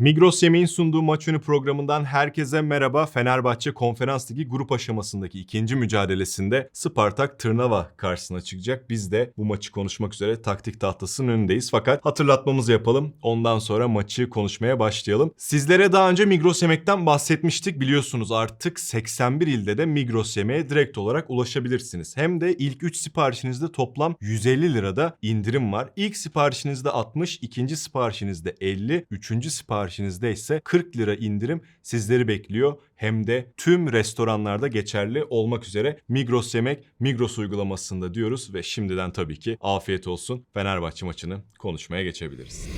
Migros Yemeğin sunduğu maç önü programından herkese merhaba. Fenerbahçe Konferans Ligi grup aşamasındaki ikinci mücadelesinde Spartak Tırnava karşısına çıkacak. Biz de bu maçı konuşmak üzere taktik tahtasının önündeyiz. Fakat hatırlatmamızı yapalım. Ondan sonra maçı konuşmaya başlayalım. Sizlere daha önce Migros Yemek'ten bahsetmiştik. Biliyorsunuz artık 81 ilde de Migros Yemeğe direkt olarak ulaşabilirsiniz. Hem de ilk 3 siparişinizde toplam 150 lirada indirim var. İlk siparişinizde 60, ikinci siparişinizde 50, üçüncü siparişinizde ise 40 lira indirim sizleri bekliyor. Hem de tüm restoranlarda geçerli olmak üzere Migros Yemek Migros uygulamasında diyoruz ve şimdiden tabii ki afiyet olsun. Fenerbahçe maçını konuşmaya geçebiliriz.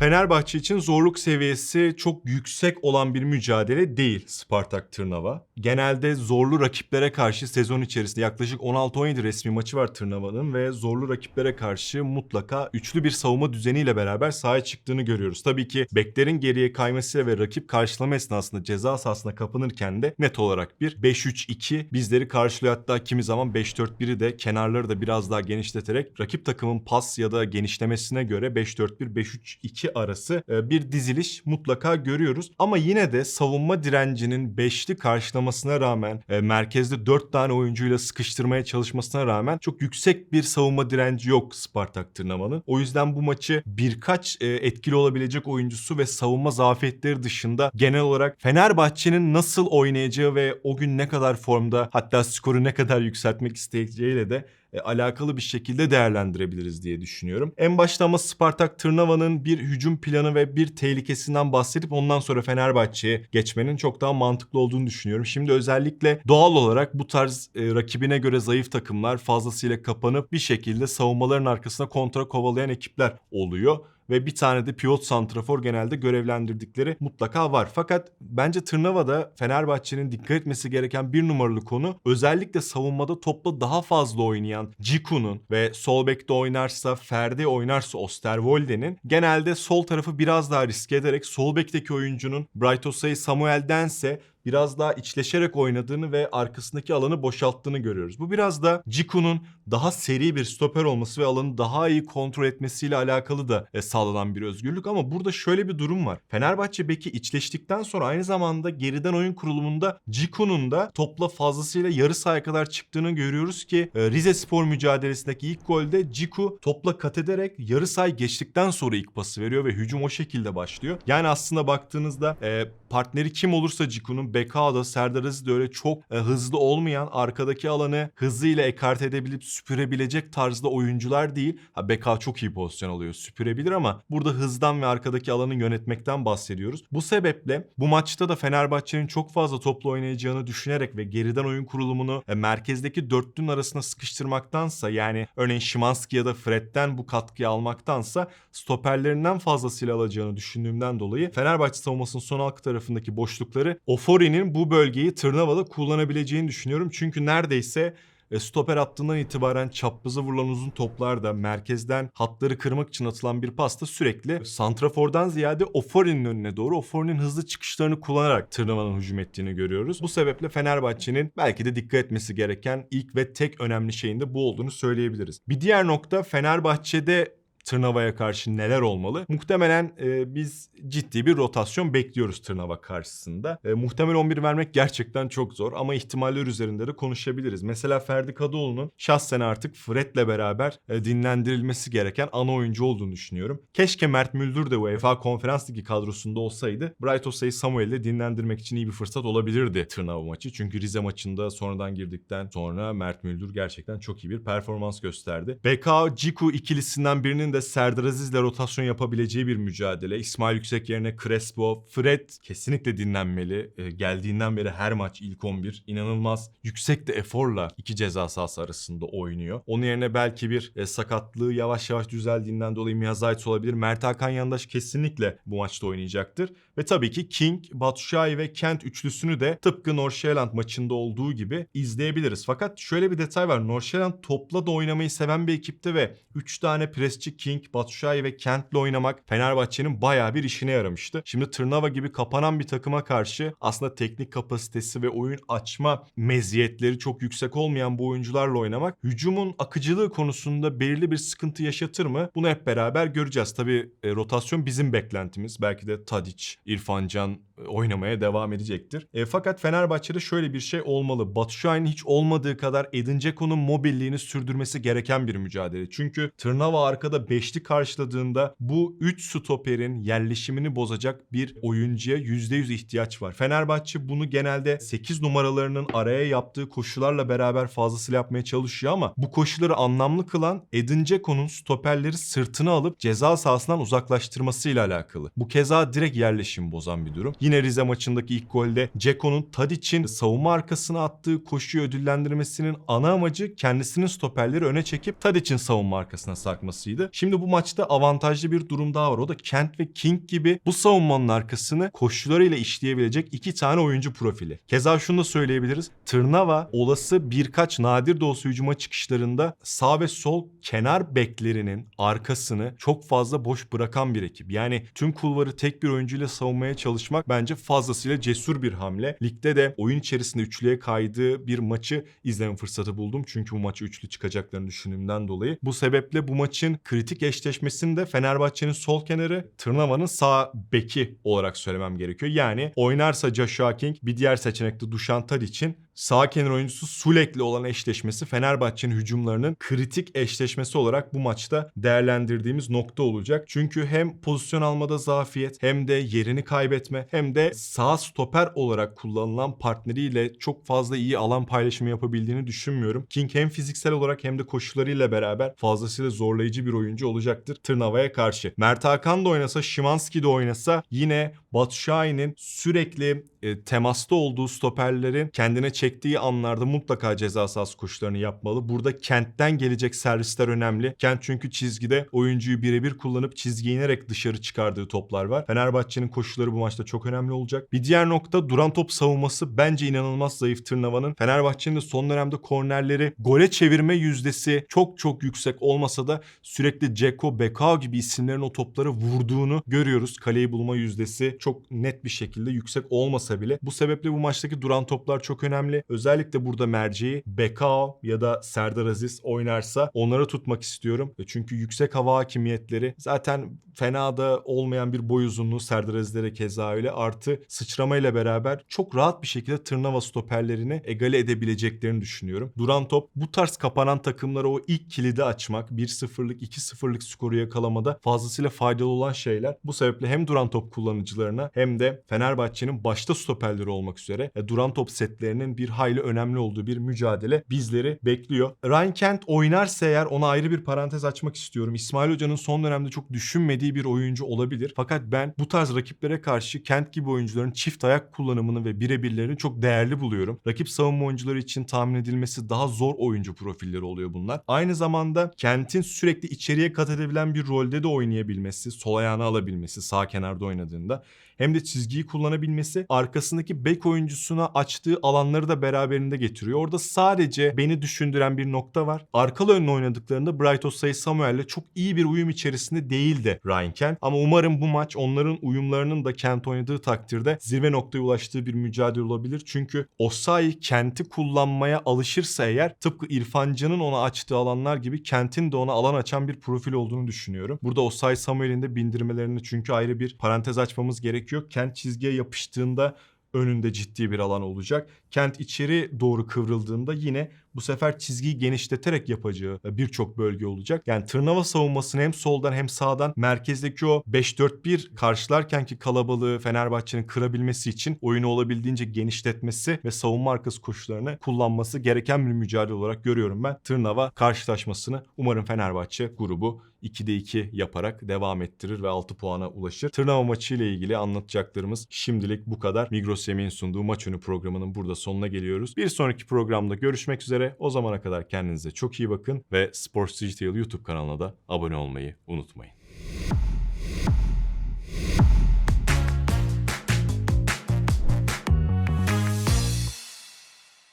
Fenerbahçe için zorluk seviyesi çok yüksek olan bir mücadele değil Spartak Tırnava. Genelde zorlu rakiplere karşı sezon içerisinde yaklaşık 16-17 resmi maçı var Tırnava'nın ve zorlu rakiplere karşı mutlaka üçlü bir savunma düzeniyle beraber sahaya çıktığını görüyoruz. Tabii ki beklerin geriye kaymasıyla ve rakip karşılama esnasında ceza sahasına kapanırken de net olarak bir 5-3-2 bizleri karşılıyor. Hatta kimi zaman 5-4-1'i de kenarları da biraz daha genişleterek rakip takımın pas ya da genişlemesine göre 5-4-1, 5-3-2 arası e, bir diziliş mutlaka görüyoruz. Ama yine de savunma direncinin beşli karşılamasına rağmen e, merkezde 4 tane oyuncuyla sıkıştırmaya çalışmasına rağmen çok yüksek bir savunma direnci yok Spartak Tırnava'nın. O yüzden bu maçı birkaç e, etkili olabilecek oyuncusu ve savunma zafiyetleri dışında genel olarak Fenerbahçe'nin nasıl oynayacağı ve o gün ne kadar formda hatta skoru ne kadar yükseltmek isteyeceğiyle de e, alakalı bir şekilde değerlendirebiliriz diye düşünüyorum. En başta ama Spartak Tırnava'nın bir hücum planı ve bir tehlikesinden bahsedip ondan sonra Fenerbahçe'ye geçmenin çok daha mantıklı olduğunu düşünüyorum. Şimdi özellikle doğal olarak bu tarz e, rakibine göre zayıf takımlar fazlasıyla kapanıp bir şekilde savunmaların arkasına kontra kovalayan ekipler oluyor ve bir tane de pivot santrafor genelde görevlendirdikleri mutlaka var. Fakat bence Tırnava'da Fenerbahçe'nin dikkat etmesi gereken bir numaralı konu özellikle savunmada topla daha fazla oynayan Ciku'nun ve sol bekte oynarsa Ferdi oynarsa Osterwolde'nin genelde sol tarafı biraz daha riske ederek sol bekteki oyuncunun Bright Osay Samuel'dense biraz daha içleşerek oynadığını ve arkasındaki alanı boşalttığını görüyoruz. Bu biraz da Ciku'nun daha seri bir stoper olması ve alanı daha iyi kontrol etmesiyle alakalı da e, sağlanan bir özgürlük ama burada şöyle bir durum var. Fenerbahçe beki içleştikten sonra aynı zamanda geriden oyun kurulumunda Ciku'nun da topla fazlasıyla yarı sahaya kadar çıktığını görüyoruz ki e, Rize Spor mücadelesindeki ilk golde Ciku topla kat ederek yarı sahayı geçtikten sonra ilk pası veriyor ve hücum o şekilde başlıyor. Yani aslında baktığınızda e, partneri kim olursa Ciku'nun Beka'da Serdar Aziz de öyle çok e, hızlı olmayan arkadaki alanı hızıyla ekart edebilip süpürebilecek tarzda oyuncular değil. Ha Beka çok iyi pozisyon alıyor süpürebilir ama burada hızdan ve arkadaki alanı yönetmekten bahsediyoruz. Bu sebeple bu maçta da Fenerbahçe'nin çok fazla toplu oynayacağını düşünerek ve geriden oyun kurulumunu e, merkezdeki dörtlünün arasına sıkıştırmaktansa yani örneğin Şimanski ya da Fred'den bu katkıyı almaktansa stoperlerinden fazlasıyla alacağını düşündüğümden dolayı Fenerbahçe savunmasının son halk tarafındaki boşlukları Ofori'nin bu bölgeyi Tırnava'da kullanabileceğini düşünüyorum. Çünkü neredeyse e, stoper hattından itibaren çaprazı vurulan uzun toplarda merkezden hatları kırmak için atılan bir pasta sürekli santrafordan ziyade Ofori'nin önüne doğru Ofori'nin hızlı çıkışlarını kullanarak Tırnava'nın hücum ettiğini görüyoruz. Bu sebeple Fenerbahçe'nin belki de dikkat etmesi gereken ilk ve tek önemli şeyin de bu olduğunu söyleyebiliriz. Bir diğer nokta Fenerbahçe'de Tırnava'ya karşı neler olmalı? Muhtemelen e, biz ciddi bir rotasyon bekliyoruz Tırnava karşısında. E, muhtemel 11 vermek gerçekten çok zor ama ihtimaller üzerinde de konuşabiliriz. Mesela Ferdi Kadıoğlu'nun şahsen artık Fred'le beraber e, dinlendirilmesi gereken ana oyuncu olduğunu düşünüyorum. Keşke Mert Müldür de UEFA Konferans Ligi kadrosunda olsaydı Bright Osay Samuel'i dinlendirmek için iyi bir fırsat olabilirdi Tırnava maçı. Çünkü Rize maçında sonradan girdikten sonra Mert Müldür gerçekten çok iyi bir performans gösterdi. BK Ciku ikilisinden birinin de Serdar Aziz'le rotasyon yapabileceği bir mücadele. İsmail Yüksek yerine Crespo, Fred kesinlikle dinlenmeli. E, geldiğinden beri her maç ilk 11 inanılmaz yüksek de eforla iki ceza sahası arasında oynuyor. Onun yerine belki bir e, sakatlığı yavaş yavaş düzeldiğinden dolayı Miyazait olabilir. Mert Hakan Yandaş kesinlikle bu maçta oynayacaktır. Ve tabii ki King, Batshuayi ve Kent üçlüsünü de tıpkı Nordsjælland maçında olduğu gibi izleyebiliriz. Fakat şöyle bir detay var. Nordsjælland topla da oynamayı seven bir ekipte ve 3 tane presçik King, Batshuayi ve Kent'le oynamak Fenerbahçe'nin bayağı bir işine yaramıştı. Şimdi Tırnava gibi kapanan bir takıma karşı aslında teknik kapasitesi ve oyun açma meziyetleri çok yüksek olmayan bu oyuncularla oynamak hücumun akıcılığı konusunda belirli bir sıkıntı yaşatır mı? Bunu hep beraber göreceğiz. Tabii e, rotasyon bizim beklentimiz. Belki de Tadic, İrfan Can e, oynamaya devam edecektir. E, fakat Fenerbahçe'de şöyle bir şey olmalı. Batshuayi'nin hiç olmadığı kadar Edin Dzeko'nun mobilliğini sürdürmesi gereken bir mücadele. Çünkü Tırnava arkada beşli karşıladığında bu 3 stoperin yerleşimini bozacak bir oyuncuya %100 ihtiyaç var. Fenerbahçe bunu genelde 8 numaralarının araya yaptığı koşularla beraber fazlasıyla yapmaya çalışıyor ama bu koşuları anlamlı kılan Edin Dzeko'nun stoperleri sırtına alıp ceza sahasından uzaklaştırmasıyla alakalı. Bu keza direkt yerleşim bozan bir durum. Yine Rize maçındaki ilk golde Dzeko'nun Tadic'in savunma arkasına attığı koşuyu ödüllendirmesinin ana amacı kendisinin stoperleri öne çekip Tadic'in savunma arkasına sarkmasıydı. Şimdi bu maçta avantajlı bir durum daha var. O da Kent ve King gibi bu savunmanın arkasını koşularıyla işleyebilecek iki tane oyuncu profili. Keza şunu da söyleyebiliriz. Tırnava olası birkaç nadir de olsa hücuma çıkışlarında sağ ve sol kenar beklerinin arkasını çok fazla boş bırakan bir ekip. Yani tüm kulvarı tek bir oyuncuyla savunmaya çalışmak bence fazlasıyla cesur bir hamle. Ligde de oyun içerisinde üçlüye kaydığı bir maçı izleme fırsatı buldum. Çünkü bu maçı üçlü çıkacaklarını düşündüğümden dolayı. Bu sebeple bu maçın kritik eşleşmesinde Fenerbahçe'nin sol kenarı Tırnava'nın sağ beki olarak söylemem gerekiyor. Yani oynarsa Joshua King bir diğer seçenekte Dušan Tadic'in sağ kenar oyuncusu Sulek'le olan eşleşmesi Fenerbahçe'nin hücumlarının kritik eşleşmesi olarak bu maçta değerlendirdiğimiz nokta olacak. Çünkü hem pozisyon almada zafiyet hem de yerini kaybetme hem de sağ stoper olarak kullanılan partneriyle çok fazla iyi alan paylaşımı yapabildiğini düşünmüyorum. King hem fiziksel olarak hem de koşularıyla beraber fazlasıyla zorlayıcı bir oyuncu olacaktır Tırnava'ya karşı. Mert Hakan da oynasa, Şimanski de oynasa yine Batshuayi'nin sürekli e, temasta olduğu stoperlerin kendine çektiği anlarda mutlaka ceza sahası koşularını yapmalı. Burada Kent'ten gelecek servisler önemli. Kent çünkü çizgide oyuncuyu birebir kullanıp çizgiye inerek dışarı çıkardığı toplar var. Fenerbahçe'nin koşuları bu maçta çok önemli olacak. Bir diğer nokta duran top savunması bence inanılmaz zayıf Tırnava'nın. Fenerbahçe'nin de son dönemde kornerleri gole çevirme yüzdesi çok çok yüksek olmasa da sürekli Ceko, Bekao gibi isimlerin o topları vurduğunu görüyoruz. Kaleyi bulma yüzdesi çok net bir şekilde yüksek olmasa bile. Bu sebeple bu maçtaki duran toplar çok önemli. Özellikle burada merceği Bekao ya da Serdar Aziz oynarsa onları tutmak istiyorum. Çünkü yüksek hava hakimiyetleri zaten fena da olmayan bir boy uzunluğu Serdar Aziz'lere keza öyle. Artı sıçramayla beraber çok rahat bir şekilde Tırnava stoperlerini egale edebileceklerini düşünüyorum. Duran top bu tarz kapanan takımlara o ilk kilidi açmak, 1-0'lık 2-0'lık skoru yakalamada fazlasıyla faydalı olan şeyler. Bu sebeple hem duran top kullanıcılarına hem de Fenerbahçe'nin başta stoperleri olmak üzere e, duran top setlerinin bir hayli önemli olduğu bir mücadele bizleri bekliyor. Ryan Kent oynarsa eğer ona ayrı bir parantez açmak istiyorum. İsmail Hoca'nın son dönemde çok düşünmediği bir oyuncu olabilir. Fakat ben bu tarz rakiplere karşı Kent gibi oyuncuların çift ayak kullanımını ve birebirlerini çok değerli buluyorum. Rakip savunma oyuncuları için tahmin edilmesi daha zor oyuncu profilleri oluyor bunlar. Aynı zamanda Kent'in sürekli içeriye kat edebilen bir rolde de oynayabilmesi, sol ayağını alabilmesi sağ kenarda oynadığında hem de çizgiyi kullanabilmesi arkasındaki bek oyuncusuna açtığı alanları da beraberinde getiriyor. Orada sadece beni düşündüren bir nokta var. Arkalı önlü oynadıklarında Bright Osay Samuel'le çok iyi bir uyum içerisinde değildi Ryan Kent. Ama umarım bu maç onların uyumlarının da Kent oynadığı takdirde zirve noktaya ulaştığı bir mücadele olabilir. Çünkü Osay Kent'i kullanmaya alışırsa eğer tıpkı İrfan Can'ın ona açtığı alanlar gibi Kent'in de ona alan açan bir profil olduğunu düşünüyorum. Burada Osay Samuel'in de bindirmelerini çünkü ayrı bir parantez açmamız gerekiyor. Kent çizgiye yapıştığında önünde ciddi bir alan olacak. Kent içeri doğru kıvrıldığında yine bu sefer çizgiyi genişleterek yapacağı birçok bölge olacak. Yani tırnava savunmasını hem soldan hem sağdan merkezdeki o 5-4-1 karşılarken ki kalabalığı Fenerbahçe'nin kırabilmesi için oyunu olabildiğince genişletmesi ve savunma arkası koşularını kullanması gereken bir mücadele olarak görüyorum ben. Tırnava karşılaşmasını umarım Fenerbahçe grubu 2'de 2 yaparak devam ettirir ve 6 puana ulaşır. Tırnava maçı ile ilgili anlatacaklarımız şimdilik bu kadar. Migros Yemeğin sunduğu maç önü programının burada sonuna geliyoruz. Bir sonraki programda görüşmek üzere. O zamana kadar kendinize çok iyi bakın ve Sports Digital YouTube kanalına da abone olmayı unutmayın.